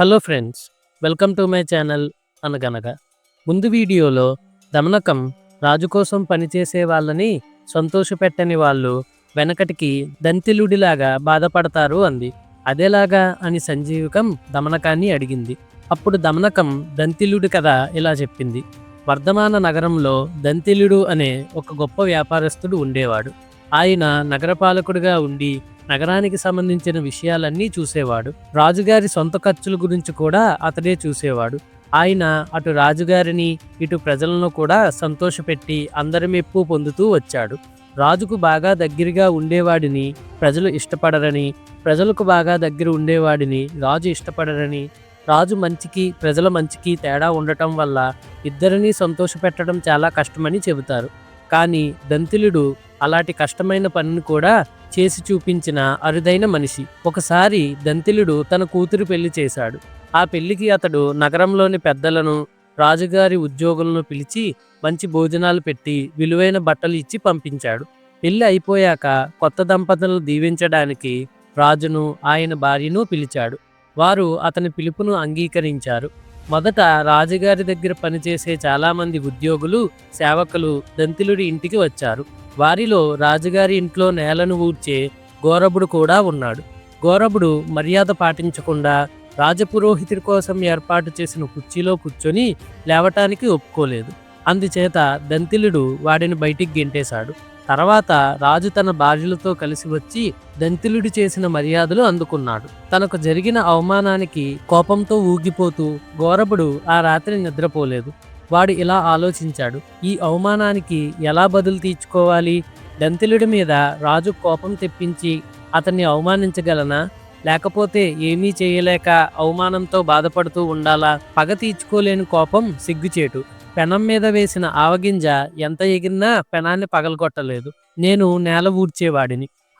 Hello friends welcome to my channel అనగనగా. ముందు వీడియోలో దమనకం రాజు కోసం పనిచేసే వాళ్ళని సంతోషపెట్టని వాళ్ళు వెనకటికి దంతిలుడిలాగా బాధపడతారు అంది. అదేలాగా అని సంజీవకం దమనకాన్ని అడిగింది. అప్పుడు దమనకం దంతిలుడి కథ ఇలా చెప్పింది. వర్ధమాన నగరంలో దంతిలుడు అనే ఒక గొప్ప వ్యాపారస్తుడు ఉండేవాడు. ఆయన నగరపాలకుడిగా ఉండి నగరానికి సంబంధించిన విషయాలన్నీ చూసేవాడు. రాజుగారి సొంత ఖర్చుల గురించి కూడా అతడే చూసేవాడు. ఆయన అటు రాజుగారిని ఇటు ప్రజలను కూడా సంతోషపెట్టి అందరి మెప్పు పొందుతూ వచ్చాడు. రాజుకు బాగా దగ్గరగా ఉండేవాడిని ప్రజలు ఇష్టపడరని ప్రజలకు బాగా దగ్గర ఉండేవాడిని రాజు ఇష్టపడరని రాజు మంచికి ప్రజల మంచికి తేడా ఉండటం వల్ల ఇద్దరినీ సంతోషపెట్టడం చాలా కష్టమని చెబుతారు. కానీ దంతిలుడు అలాంటి కష్టమైన పనిని కూడా చేసి చూపించిన అరుదైన మనిషి. ఒకసారి దంతిలుడు తన కూతురు పెళ్ళి చేశాడు. ఆ పెళ్ళికి అతడు నగరంలోని పెద్దలను రాజుగారి ఉద్యోగులను పిలిచి మంచి భోజనాలు పెట్టి విలువైన బట్టలు ఇచ్చి పంపించాడు. పెళ్ళి అయిపోయాక కొత్త దంపతులను దీవించడానికి రాజును ఆయన భార్యను పిలిచాడు. వారు అతని పిలుపును అంగీకరించారు. మొదట రాజుగారి దగ్గర పనిచేసే చాలామంది ఉద్యోగులు సేవకులు దంతిలుడి ఇంటికి వచ్చారు. వారిలో రాజుగారి ఇంట్లో నేలను ఊడ్చే గోరబుడు కూడా ఉన్నాడు. గోరబుడు మర్యాద పాటించకుండా రాజపురోహితుడి కోసం ఏర్పాటు చేసిన కుర్చీలో కూర్చొని లేవటానికి ఒప్పుకోలేదు. అందుచేత దంతిలుడు వాడిని బయటికి గెంటేశాడు. తర్వాత రాజు తన భార్యలతో కలిసి వచ్చి దంతిలుడు చేసిన మర్యాదలు అందుకున్నాడు. తనకు జరిగిన అవమానానికి కోపంతో ఊగిపోతూ గోరబుడు ఆ రాత్రి నిద్రపోలేదు. వాడు ఇలా ఆలోచించాడు ఈ అవమానానికి ఎలా బదులు తీర్చుకోవాలి? దంతిలుడి మీద రాజు కోపం తెప్పించి అతన్ని అవమానించగలనా? లేకపోతే ఏమీ చేయలేక అవమానంతో బాధపడుతూ ఉండాలా? పగ తీర్చుకోలేని కోపం సిగ్గుచేటు. పెనం మీద వేసిన ఆవగింజ ఎంత ఎగిరినా పెనాన్ని పగలగొట్టలేదు. నేను నేల ఊడ్చేవాడిని.